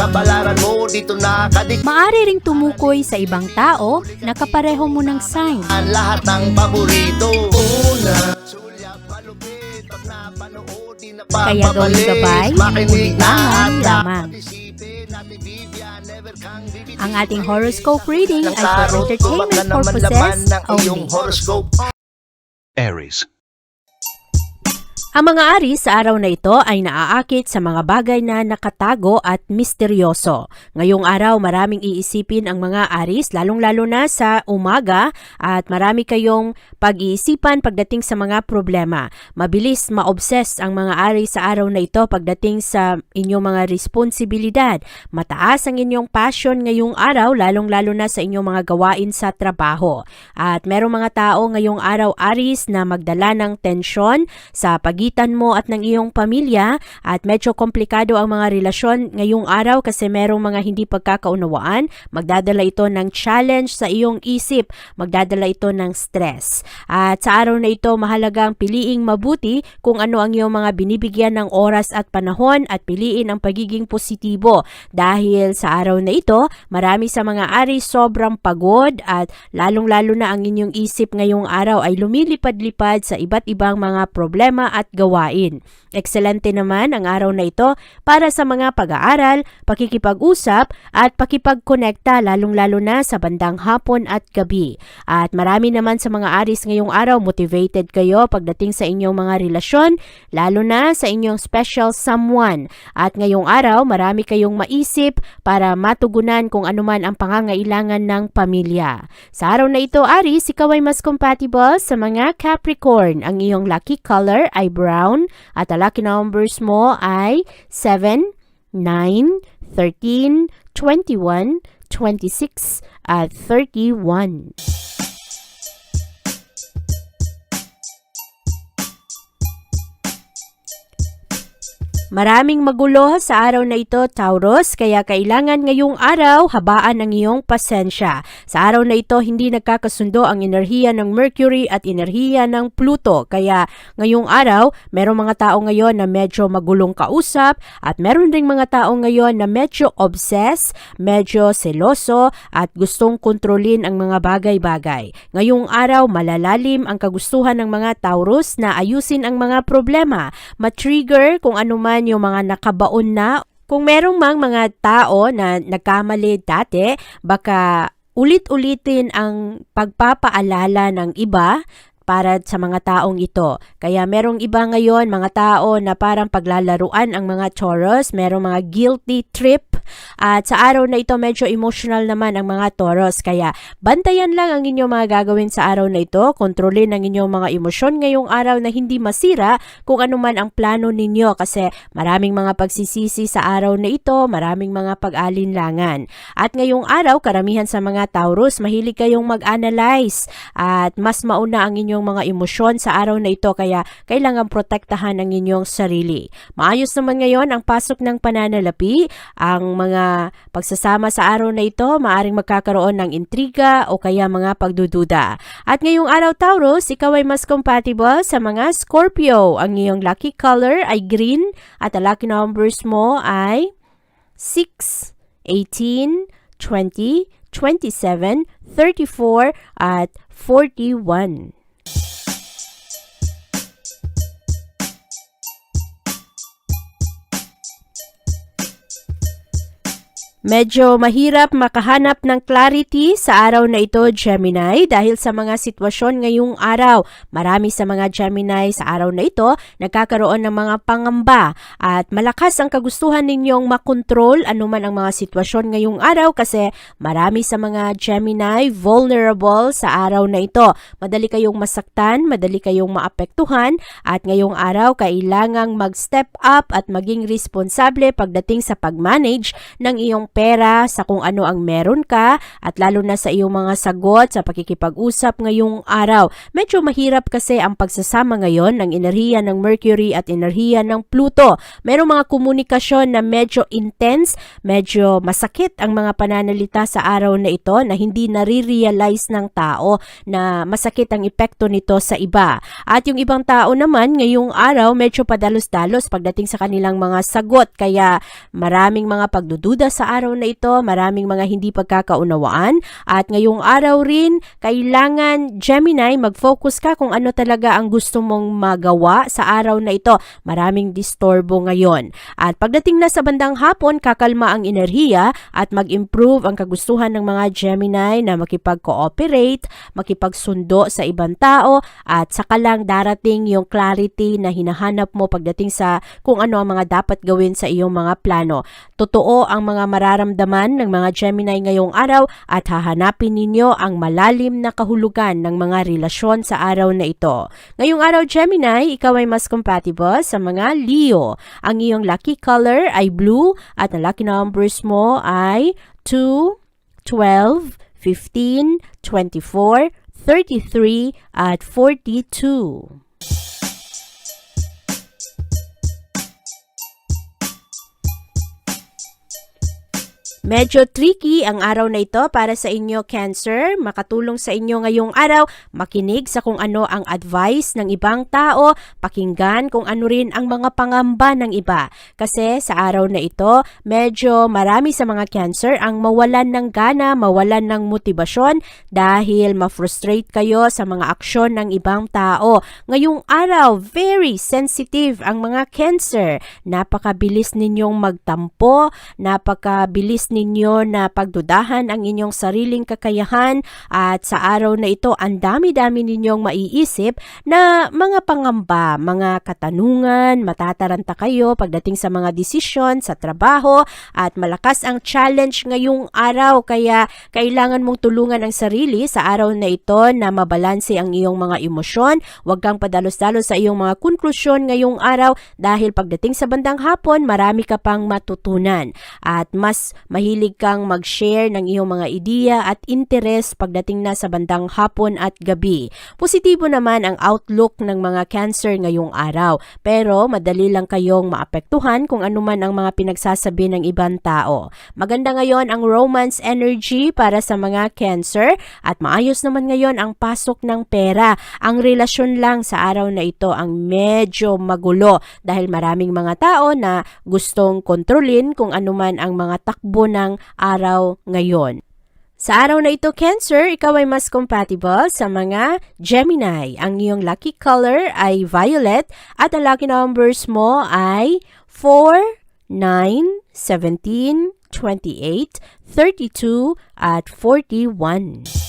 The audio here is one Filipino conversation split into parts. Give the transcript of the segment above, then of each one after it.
Kabalaran mo dito nakadik Maari ring tumukoy sa ibang tao na kapareho mo ng sign. ang lahat ng paborito Una, sulyap malupit Pag napanood, di na Kaya papapalit. gabay, Makinig na at lamang. Ang ating horoscope reading ng ay for entertainment purposes ng iyong only. horoscope Aries. Ang mga Aris sa araw na ito ay naaakit sa mga bagay na nakatago at misteryoso. Ngayong araw maraming iisipin ang mga Aris lalong-lalo na sa umaga at marami kayong pag-iisipan pagdating sa mga problema. Mabilis ma-obsess ang mga Aris sa araw na ito pagdating sa inyong mga responsibilidad. Mataas ang inyong passion ngayong araw lalong-lalo na sa inyong mga gawain sa trabaho. At merong mga tao ngayong araw Aris na magdala ng tensyon sa pagitan mo at ng iyong pamilya at medyo komplikado ang mga relasyon ngayong araw kasi merong mga hindi pagkakaunawaan. Magdadala ito ng challenge sa iyong isip, magdadala ito ng stress. At sa araw na ito mahalagang piliing mabuti kung ano ang iyong mga binibigyan ng oras at panahon at piliin ang pagiging positibo dahil sa araw na ito marami sa mga ari sobrang pagod at lalong-lalo na ang inyong isip ngayong araw ay lumilipad-lipad sa iba't ibang mga problema at gawain. Ekscelente naman ang araw na ito para sa mga pag-aaral, pakikipag-usap at pakipagkonekta lalong-lalo na sa bandang hapon at gabi. At marami naman sa mga aris ngayong araw motivated kayo pagdating sa inyong mga relasyon, lalo na sa inyong special someone. At ngayong araw marami kayong maisip para matugunan kung anuman ang pangangailangan ng pamilya. Sa araw na ito, Aris, ikaw ay mas compatible sa mga Capricorn. Ang iyong lucky color ay brown at ang lucky numbers mo ay 7, 9, 13, 21, 26 at 31. Maraming magulo sa araw na ito, Taurus, kaya kailangan ngayong araw habaan ang iyong pasensya. Sa araw na ito, hindi nagkakasundo ang enerhiya ng Mercury at enerhiya ng Pluto. Kaya ngayong araw, merong mga tao ngayon na medyo magulong kausap at meron ding mga tao ngayon na medyo obsessed, medyo seloso at gustong kontrolin ang mga bagay-bagay. Ngayong araw, malalalim ang kagustuhan ng mga Taurus na ayusin ang mga problema, matrigger kung ano man yung mga nakabaon na kung merong mang mga tao na nagkamali dati, baka ulit-ulitin ang pagpapaalala ng iba para sa mga taong ito. Kaya merong iba ngayon, mga tao na parang paglalaruan ang mga Taurus, merong mga guilty trip at sa araw na ito medyo emotional naman ang mga Taurus. Kaya bantayan lang ang inyong mga gagawin sa araw na ito, kontrolin ang inyong mga emosyon ngayong araw na hindi masira kung ano man ang plano ninyo kasi maraming mga pagsisisi sa araw na ito, maraming mga pag-alinlangan. At ngayong araw, karamihan sa mga Taurus, mahilig kayong mag-analyze at mas mauna ang inyong mga emosyon sa araw na ito kaya kailangan protektahan ang inyong sarili. Maayos naman ngayon ang pasok ng pananalapi, ang mga pagsasama sa araw na ito, maaring magkakaroon ng intriga o kaya mga pagdududa. At ngayong araw Taurus, ikaw ay mas compatible sa mga Scorpio. Ang iyong lucky color ay green at ang lucky numbers mo ay 6, 18, 20, 27, 34 at 41. Medyo mahirap makahanap ng clarity sa araw na ito, Gemini, dahil sa mga sitwasyon ngayong araw. Marami sa mga Gemini sa araw na ito nagkakaroon ng mga pangamba at malakas ang kagustuhan ninyong makontrol anuman ang mga sitwasyon ngayong araw kasi marami sa mga Gemini vulnerable sa araw na ito. Madali kayong masaktan, madali kayong maapektuhan at ngayong araw kailangang mag-step up at maging responsable pagdating sa pag-manage ng iyong pera sa kung ano ang meron ka at lalo na sa iyong mga sagot sa pakikipag-usap ngayong araw. Medyo mahirap kasi ang pagsasama ngayon ng enerhiya ng Mercury at enerhiya ng Pluto. Merong mga komunikasyon na medyo intense, medyo masakit ang mga pananalita sa araw na ito na hindi nare-realize ng tao na masakit ang epekto nito sa iba. At yung ibang tao naman ngayong araw medyo padalos-dalos pagdating sa kanilang mga sagot kaya maraming mga pagdududa sa araw na ito, maraming mga hindi pagkakaunawaan at ngayong araw rin kailangan Gemini mag-focus ka kung ano talaga ang gusto mong magawa sa araw na ito. Maraming disturbo ngayon. At pagdating na sa bandang hapon, kakalma ang enerhiya at mag-improve ang kagustuhan ng mga Gemini na makipag-cooperate, makipagsundo sa ibang tao at saka lang darating yung clarity na hinahanap mo pagdating sa kung ano ang mga dapat gawin sa iyong mga plano. Totoo ang mga mararamdaman ng mga Gemini ngayong araw at hahanapin ninyo ang malalim na kahulugan ng mga relasyon sa araw na ito. Ngayong araw Gemini, ikaw ay mas compatible sa mga Leo. Ang iyong lucky color ay blue at ang lucky numbers mo ay 2, 12, 15, 24, 33 at 42. Medyo tricky ang araw na ito para sa inyo, Cancer. Makatulong sa inyo ngayong araw, makinig sa kung ano ang advice ng ibang tao, pakinggan kung ano rin ang mga pangamba ng iba. Kasi sa araw na ito, medyo marami sa mga Cancer ang mawalan ng gana, mawalan ng motibasyon dahil ma-frustrate kayo sa mga aksyon ng ibang tao. Ngayong araw, very sensitive ang mga Cancer. Napakabilis ninyong magtampo, napakabilis ninyo na pagdudahan ang inyong sariling kakayahan at sa araw na ito ang dami-dami ninyong maiisip na mga pangamba, mga katanungan, matataranta kayo pagdating sa mga desisyon sa trabaho at malakas ang challenge ngayong araw kaya kailangan mong tulungan ang sarili sa araw na ito na mabalanse ang iyong mga emosyon. Huwag kang padalos-dalos sa iyong mga konklusyon ngayong araw dahil pagdating sa bandang hapon marami ka pang matutunan at mas mahilig kang mag-share ng iyong mga ideya at interes pagdating na sa bandang hapon at gabi. Positibo naman ang outlook ng mga cancer ngayong araw, pero madali lang kayong maapektuhan kung anuman ang mga pinagsasabi ng ibang tao. Maganda ngayon ang romance energy para sa mga cancer at maayos naman ngayon ang pasok ng pera. Ang relasyon lang sa araw na ito ang medyo magulo dahil maraming mga tao na gustong kontrolin kung anuman ang mga takbo ng araw ngayon. Sa araw na ito, Cancer, ikaw ay mas compatible sa mga Gemini. Ang iyong lucky color ay violet at ang lucky numbers mo ay 4, 9, 17, 28, 32 at 41.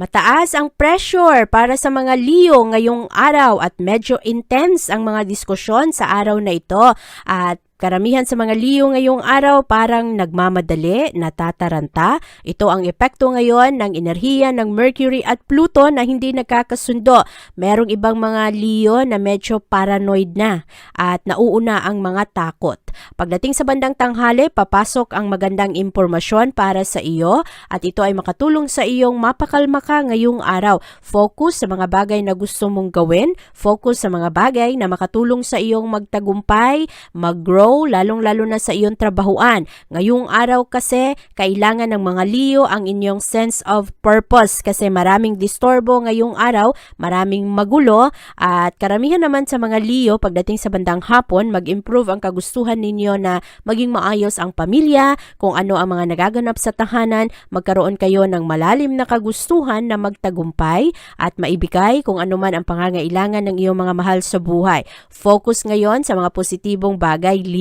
Mataas ang pressure para sa mga Leo ngayong araw at medyo intense ang mga diskusyon sa araw na ito. At Karamihan sa mga Leo ngayong araw parang nagmamadali, natataranta. Ito ang epekto ngayon ng enerhiya ng Mercury at Pluto na hindi nagkakasundo. Merong ibang mga Leo na medyo paranoid na at nauuna ang mga takot. Pagdating sa bandang tanghali, papasok ang magandang impormasyon para sa iyo at ito ay makatulong sa iyong mapakalma ka ngayong araw. Focus sa mga bagay na gusto mong gawin, focus sa mga bagay na makatulong sa iyong magtagumpay, mag-grow grow, lalong-lalo na sa iyong trabahuan. Ngayong araw kasi, kailangan ng mga Leo ang inyong sense of purpose kasi maraming disturbo ngayong araw, maraming magulo, at karamihan naman sa mga Leo pagdating sa bandang hapon, mag-improve ang kagustuhan ninyo na maging maayos ang pamilya, kung ano ang mga nagaganap sa tahanan, magkaroon kayo ng malalim na kagustuhan na magtagumpay at maibigay kung ano man ang pangangailangan ng iyong mga mahal sa buhay. Focus ngayon sa mga positibong bagay, Leo,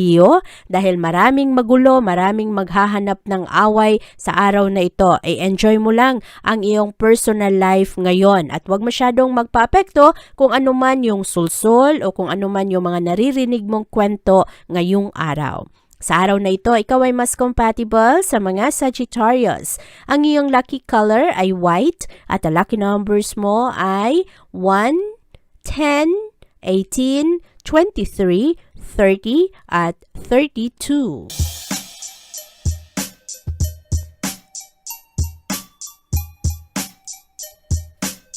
dahil maraming magulo, maraming maghahanap ng away sa araw na ito. Ay enjoy mo lang ang iyong personal life ngayon at huwag masyadong magpaapekto kung ano man yung sulsol o kung ano man yung mga naririnig mong kwento ngayong araw. Sa araw na ito, ikaw ay mas compatible sa mga Sagittarius. Ang iyong lucky color ay white at ang lucky numbers mo ay 1, 10, 18, 23, 30 at 32.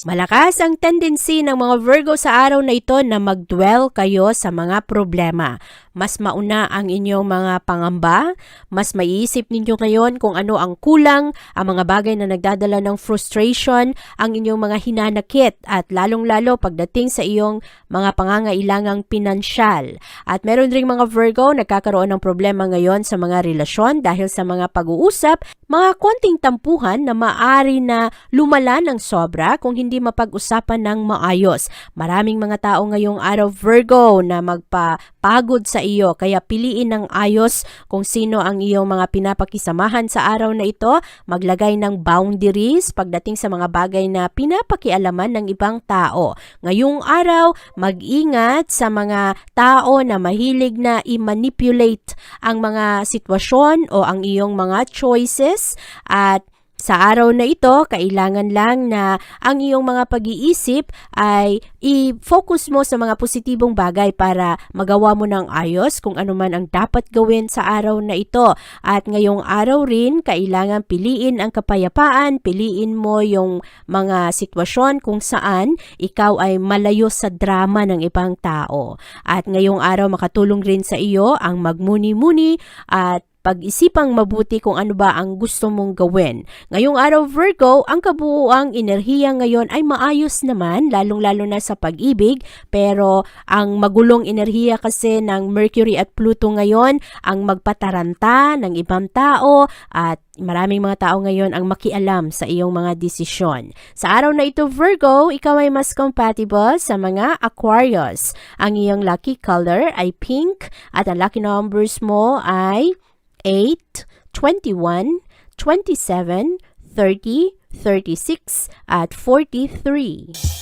Malakas ang tendency ng mga Virgo sa araw na ito na mag-dwell kayo sa mga problema. Mas mauna ang inyong mga pangamba, mas maiisip ninyo ngayon kung ano ang kulang, ang mga bagay na nagdadala ng frustration, ang inyong mga hinanakit at lalong-lalo pagdating sa iyong mga pangangailangang pinansyal. At meron ring mga Virgo nagkakaroon ng problema ngayon sa mga relasyon dahil sa mga pag-uusap, mga konting tampuhan na maari na lumala ng sobra kung hindi mapag-usapan ng maayos. Maraming mga tao ngayong araw Virgo na magpapagod iyo kaya piliin ng ayos kung sino ang iyong mga pinapakisamahan sa araw na ito, maglagay ng boundaries pagdating sa mga bagay na pinapakialaman ng ibang tao. Ngayong araw, mag-ingat sa mga tao na mahilig na i-manipulate ang mga sitwasyon o ang iyong mga choices at sa araw na ito, kailangan lang na ang iyong mga pag-iisip ay i-focus mo sa mga positibong bagay para magawa mo ng ayos kung ano man ang dapat gawin sa araw na ito. At ngayong araw rin, kailangan piliin ang kapayapaan, piliin mo yung mga sitwasyon kung saan ikaw ay malayo sa drama ng ibang tao. At ngayong araw makatulong rin sa iyo ang magmuni-muni at pag-isipang mabuti kung ano ba ang gusto mong gawin. Ngayong araw Virgo, ang kabuuang enerhiya ngayon ay maayos naman, lalong-lalo na sa pag-ibig, pero ang magulong enerhiya kasi ng Mercury at Pluto ngayon ang magpataranta ng ibang tao at maraming mga tao ngayon ang makialam sa iyong mga desisyon. Sa araw na ito Virgo, ikaw ay mas compatible sa mga Aquarius. Ang iyong lucky color ay pink at ang lucky numbers mo ay 8, 21, 27, 30, 36, at 43.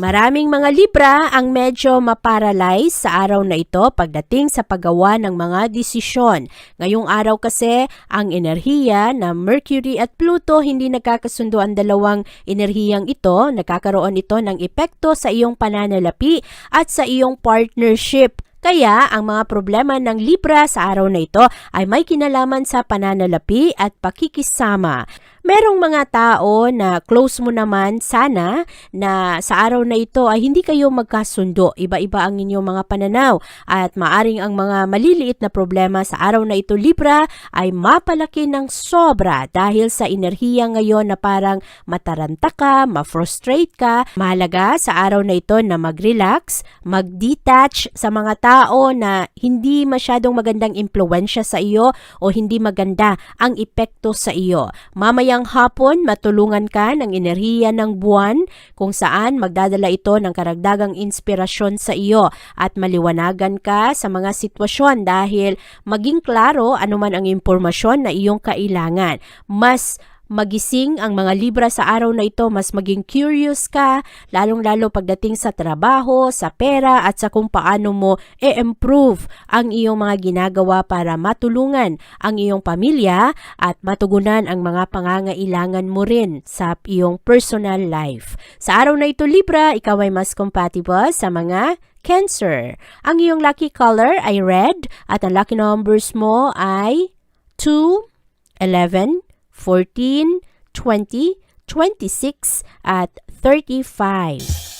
Maraming mga Libra ang medyo maparalyze sa araw na ito pagdating sa paggawa ng mga desisyon. Ngayong araw kasi, ang enerhiya na Mercury at Pluto hindi nagkakasundo ang dalawang enerhiyang ito. Nagkakaroon ito ng epekto sa iyong pananalapi at sa iyong partnership. Kaya ang mga problema ng Libra sa araw na ito ay may kinalaman sa pananalapi at pakikisama. Merong mga tao na close mo naman sana na sa araw na ito ay hindi kayo magkasundo. Iba-iba ang inyong mga pananaw at maaring ang mga maliliit na problema sa araw na ito Libra ay mapalaki ng sobra dahil sa enerhiya ngayon na parang mataranta ka, ma-frustrate ka. Mahalaga sa araw na ito na mag-relax, mag-detach sa mga tao na hindi masyadong magandang impluensya sa iyo o hindi maganda ang epekto sa iyo. Mamaya Mamayang hapon, matulungan ka ng enerhiya ng buwan kung saan magdadala ito ng karagdagang inspirasyon sa iyo at maliwanagan ka sa mga sitwasyon dahil maging klaro anuman ang impormasyon na iyong kailangan. Mas magising ang mga Libra sa araw na ito, mas maging curious ka, lalong-lalo pagdating sa trabaho, sa pera at sa kung paano mo i-improve ang iyong mga ginagawa para matulungan ang iyong pamilya at matugunan ang mga pangangailangan mo rin sa iyong personal life. Sa araw na ito Libra, ikaw ay mas compatible sa mga Cancer. Ang iyong lucky color ay red at ang lucky numbers mo ay 2, 11, 14, 20, 26, at 35.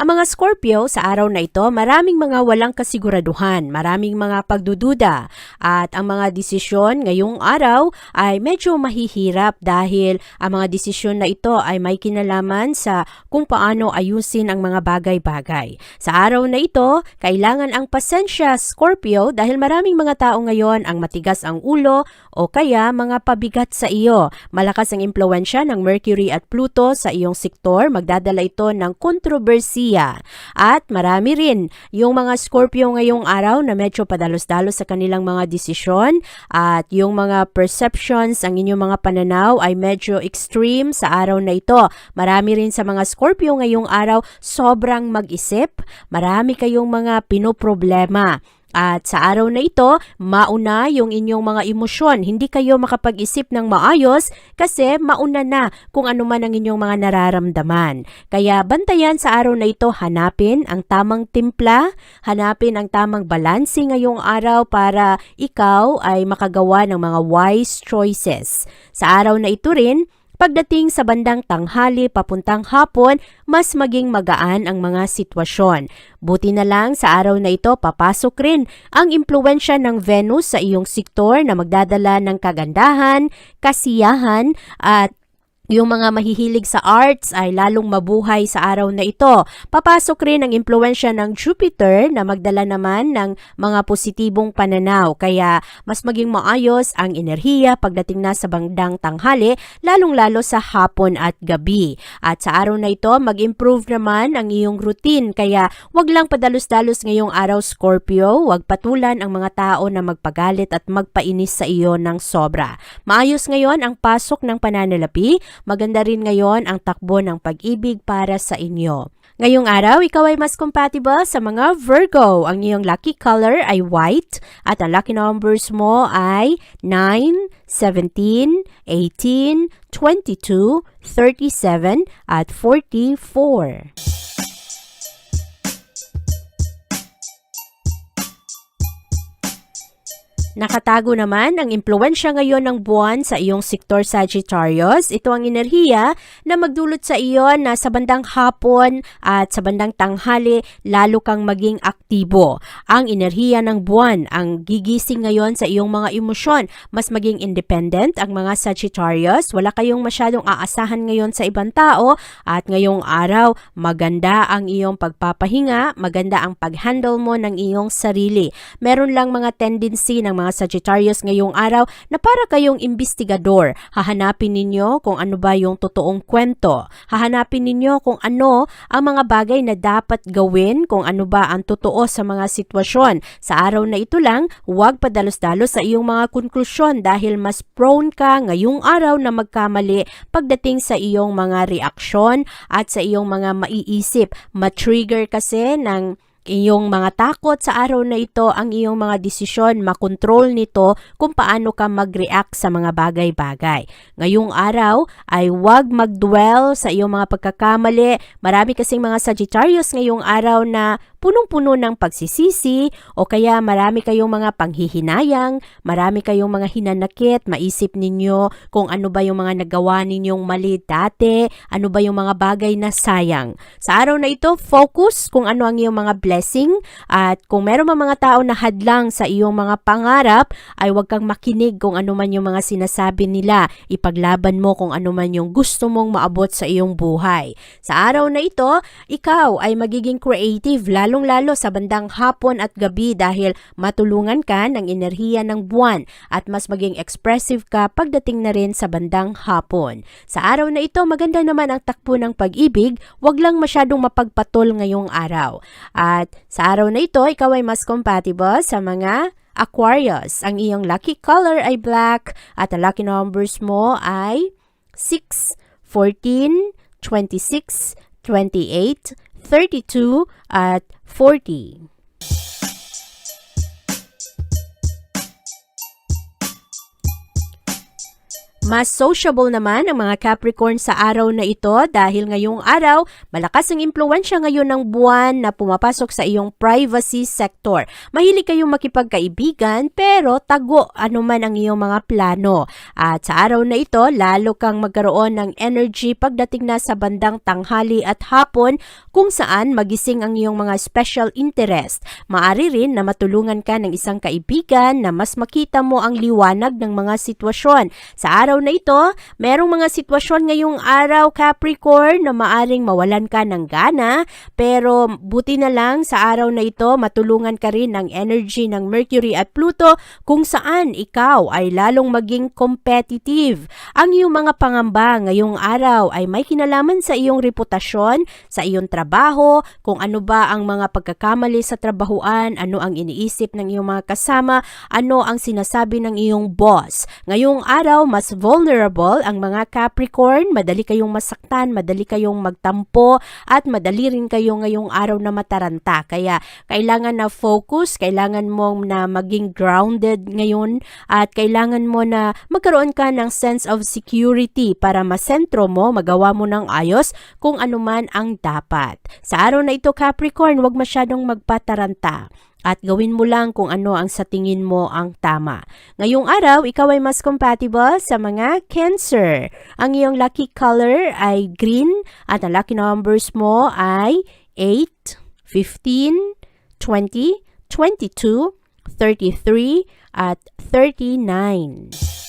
Ang mga Scorpio sa araw na ito, maraming mga walang kasiguraduhan, maraming mga pagdududa at ang mga desisyon ngayong araw ay medyo mahihirap dahil ang mga desisyon na ito ay may kinalaman sa kung paano ayusin ang mga bagay-bagay. Sa araw na ito, kailangan ang pasensya Scorpio dahil maraming mga tao ngayon ang matigas ang ulo o kaya mga pabigat sa iyo. Malakas ang impluensya ng Mercury at Pluto sa iyong sektor, magdadala ito ng kontrobersiya. At marami rin yung mga Scorpio ngayong araw na medyo padalos-dalos sa kanilang mga desisyon at yung mga perceptions, ang inyong mga pananaw ay medyo extreme sa araw na ito. Marami rin sa mga Scorpio ngayong araw sobrang mag-isip, marami kayong mga pinoproblema. At sa araw na ito, mauna yung inyong mga emosyon. Hindi kayo makapag-isip ng maayos kasi mauna na kung ano man ang inyong mga nararamdaman. Kaya bantayan sa araw na ito, hanapin ang tamang timpla, hanapin ang tamang balanse ngayong araw para ikaw ay makagawa ng mga wise choices. Sa araw na ito rin, Pagdating sa bandang tanghali papuntang hapon, mas maging magaan ang mga sitwasyon. Buti na lang sa araw na ito papasok rin ang impluensya ng Venus sa iyong sektor na magdadala ng kagandahan, kasiyahan at yung mga mahihilig sa arts ay lalong mabuhay sa araw na ito. Papasok rin ang impluensya ng Jupiter na magdala naman ng mga positibong pananaw. Kaya mas maging maayos ang enerhiya pagdating na sa bandang tanghali, lalong-lalo sa hapon at gabi. At sa araw na ito, mag-improve naman ang iyong routine. Kaya wag lang padalos-dalos ngayong araw Scorpio, wag patulan ang mga tao na magpagalit at magpainis sa iyo ng sobra. Maayos ngayon ang pasok ng pananalapi, Maganda rin ngayon ang takbo ng pag-ibig para sa inyo. Ngayong araw, ikaw ay mas compatible sa mga Virgo. Ang iyong lucky color ay white at ang lucky numbers mo ay 9, 17, 18, 22, 37 at 44. Nakatago naman ang impluensya ngayon ng buwan sa iyong sektor Sagittarius. Ito ang enerhiya na magdulot sa iyo na sa bandang hapon at sa bandang tanghali lalo kang maging aktibo. Ang enerhiya ng buwan ang gigising ngayon sa iyong mga emosyon. Mas maging independent ang mga Sagittarius. Wala kayong masyadong aasahan ngayon sa ibang tao at ngayong araw maganda ang iyong pagpapahinga, maganda ang pag-handle mo ng iyong sarili. Meron lang mga tendency ng mga Sagittarius ngayong araw na para kayong investigador. Hahanapin ninyo kung ano ba yung totoong kwento. Hahanapin ninyo kung ano ang mga bagay na dapat gawin, kung ano ba ang totoo sa mga sitwasyon. Sa araw na ito lang, huwag padalos-dalos sa iyong mga konklusyon dahil mas prone ka ngayong araw na magkamali pagdating sa iyong mga reaksyon at sa iyong mga maiisip. Matrigger kasi ng iyong mga takot sa araw na ito, ang iyong mga desisyon, makontrol nito kung paano ka mag-react sa mga bagay-bagay. Ngayong araw ay huwag mag-dwell sa iyong mga pagkakamali. Marami kasing mga Sagittarius ngayong araw na punong-puno ng pagsisisi o kaya marami kayong mga panghihinayang, marami kayong mga hinanakit, maisip ninyo kung ano ba yung mga nagawa ninyong mali dati, ano ba yung mga bagay na sayang. Sa araw na ito, focus kung ano ang iyong mga blessing at kung meron mga tao na hadlang sa iyong mga pangarap, ay huwag kang makinig kung ano man yung mga sinasabi nila. Ipaglaban mo kung ano man yung gusto mong maabot sa iyong buhay. Sa araw na ito, ikaw ay magiging creative lalong-lalo sa bandang hapon at gabi dahil matulungan ka ng enerhiya ng buwan at mas maging expressive ka pagdating na rin sa bandang hapon. Sa araw na ito, maganda naman ang takbo ng pag-ibig, wag lang masyadong mapagpatol ngayong araw. At sa araw na ito, ikaw ay mas compatible sa mga Aquarius. Ang iyong lucky color ay black at ang lucky numbers mo ay 6, 14, 26, 28, 32 at 40. Mas sociable naman ang mga Capricorn sa araw na ito dahil ngayong araw, malakas ang impluensya ngayon ng buwan na pumapasok sa iyong privacy sector. Mahilig kayong makipagkaibigan pero tago anuman ang iyong mga plano. At sa araw na ito, lalo kang magkaroon ng energy pagdating na sa bandang tanghali at hapon kung saan magising ang iyong mga special interest. Maari rin na matulungan ka ng isang kaibigan na mas makita mo ang liwanag ng mga sitwasyon. Sa araw na ito, merong mga sitwasyon ngayong araw Capricorn na maaring mawalan ka ng gana pero buti na lang sa araw na ito matulungan ka rin ng energy ng Mercury at Pluto kung saan ikaw ay lalong maging competitive. Ang iyong mga pangamba ngayong araw ay may kinalaman sa iyong reputasyon, sa iyong trabaho, kung ano ba ang mga pagkakamali sa trabahuan, ano ang iniisip ng iyong mga kasama, ano ang sinasabi ng iyong boss. Ngayong araw, mas vulnerable ang mga Capricorn, madali kayong masaktan, madali kayong magtampo, at madali rin kayo ngayong araw na mataranta. Kaya kailangan na focus, kailangan mo na maging grounded ngayon, at kailangan mo na magkaroon ka ng sense of security para masentro mo, magawa mo ng ayos kung ano man ang dapat. Sa araw na ito Capricorn, huwag masyadong magpataranta at gawin mo lang kung ano ang sa tingin mo ang tama. Ngayong araw, ikaw ay mas compatible sa mga Cancer. Ang iyong lucky color ay green at ang lucky numbers mo ay 8, 15, 20, 22, 33 at 39.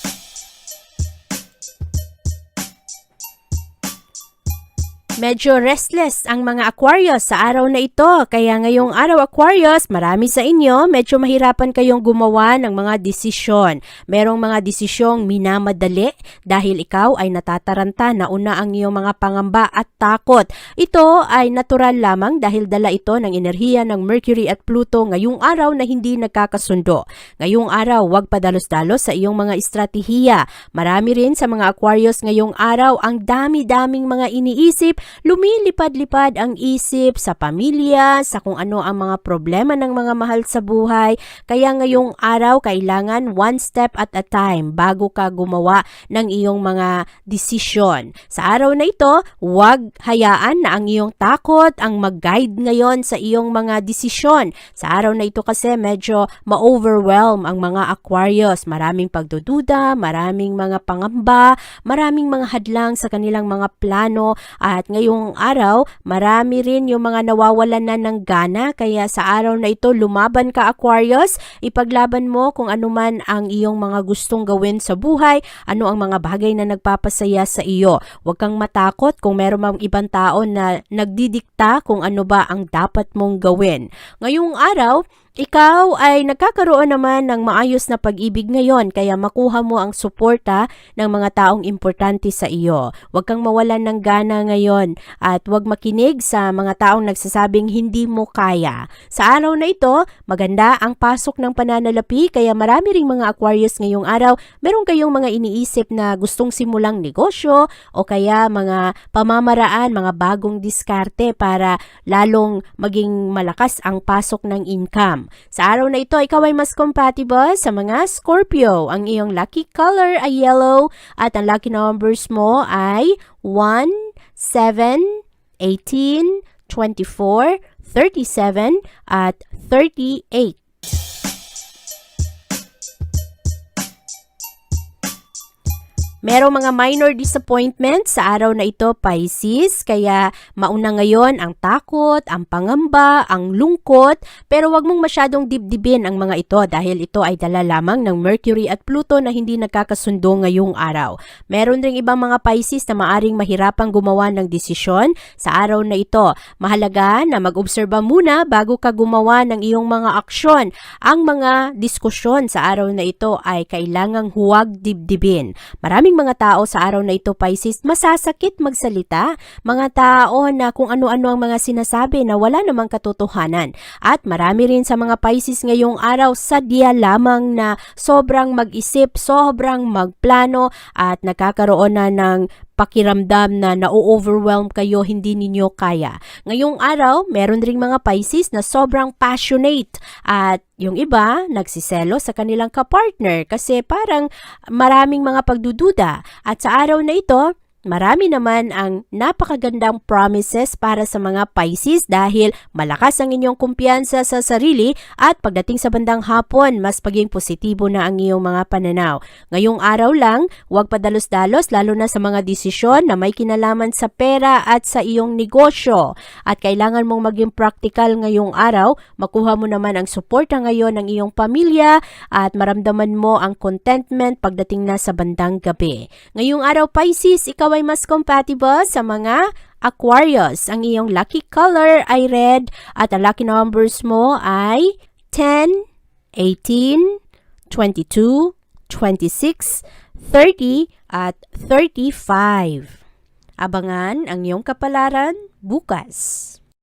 Medyo restless ang mga Aquarius sa araw na ito. Kaya ngayong araw Aquarius, marami sa inyo, medyo mahirapan kayong gumawa ng mga desisyon. Merong mga desisyong minamadali dahil ikaw ay natataranta na una ang iyong mga pangamba at takot. Ito ay natural lamang dahil dala ito ng enerhiya ng Mercury at Pluto ngayong araw na hindi nagkakasundo. Ngayong araw, huwag padalos-dalos sa iyong mga estratehiya. Marami rin sa mga Aquarius ngayong araw ang dami-daming mga iniisip lumilipad-lipad ang isip sa pamilya, sa kung ano ang mga problema ng mga mahal sa buhay. Kaya ngayong araw, kailangan one step at a time bago ka gumawa ng iyong mga desisyon. Sa araw na ito, huwag hayaan na ang iyong takot ang mag-guide ngayon sa iyong mga desisyon. Sa araw na ito kasi medyo ma-overwhelm ang mga Aquarius. Maraming pagdududa, maraming mga pangamba, maraming mga hadlang sa kanilang mga plano at ngayong araw, marami rin yung mga nawawalan na ng gana. Kaya sa araw na ito, lumaban ka Aquarius. Ipaglaban mo kung ano man ang iyong mga gustong gawin sa buhay, ano ang mga bagay na nagpapasaya sa iyo. Huwag kang matakot kung meron mang ibang tao na nagdidikta kung ano ba ang dapat mong gawin. Ngayong araw, ikaw ay nagkakaroon naman ng maayos na pag-ibig ngayon kaya makuha mo ang suporta ng mga taong importante sa iyo. Huwag kang mawalan ng gana ngayon at huwag makinig sa mga taong nagsasabing hindi mo kaya. Sa araw na ito, maganda ang pasok ng pananalapi kaya marami ring mga Aquarius ngayong araw. Meron kayong mga iniisip na gustong simulang negosyo o kaya mga pamamaraan, mga bagong diskarte para lalong maging malakas ang pasok ng income. Sa araw na ito, ikaw ay mas compatible sa mga Scorpio. Ang iyong lucky color ay yellow at ang lucky numbers mo ay 1, 7, 18, 24, 37 at 38. Merong mga minor disappointments sa araw na ito, Pisces, kaya mauna ngayon ang takot, ang pangamba, ang lungkot, pero wag mong masyadong dibdibin ang mga ito dahil ito ay dala lamang ng Mercury at Pluto na hindi nagkakasundo ngayong araw. Meron ring ibang mga Pisces na maaring mahirapang gumawa ng desisyon sa araw na ito. Mahalaga na mag-obserba muna bago ka gumawa ng iyong mga aksyon. Ang mga diskusyon sa araw na ito ay kailangang huwag dibdibin. Maraming mga tao sa araw na ito, Pisces, masasakit magsalita. Mga tao na kung ano-ano ang mga sinasabi na wala namang katotohanan. At marami rin sa mga Pisces ngayong araw, sadya lamang na sobrang mag-isip, sobrang magplano at nagkakaroon na ng pakiramdam na na-overwhelm kayo, hindi ninyo kaya. Ngayong araw, meron ring mga Pisces na sobrang passionate at yung iba, nagsiselo sa kanilang kapartner kasi parang maraming mga pagdududa. At sa araw na ito, Marami naman ang napakagandang promises para sa mga Pisces dahil malakas ang inyong kumpiyansa sa sarili at pagdating sa bandang hapon, mas paging positibo na ang iyong mga pananaw. Ngayong araw lang, huwag padalos-dalos lalo na sa mga desisyon na may kinalaman sa pera at sa iyong negosyo. At kailangan mong maging practical ngayong araw, makuha mo naman ang suporta ngayon ng iyong pamilya at maramdaman mo ang contentment pagdating na sa bandang gabi. Ngayong araw Pisces, ikaw ay mas compatible sa mga Aquarius. Ang iyong lucky color ay red at ang lucky numbers mo ay 10, 18, 22, 26, 30 at 35. Abangan ang iyong kapalaran bukas.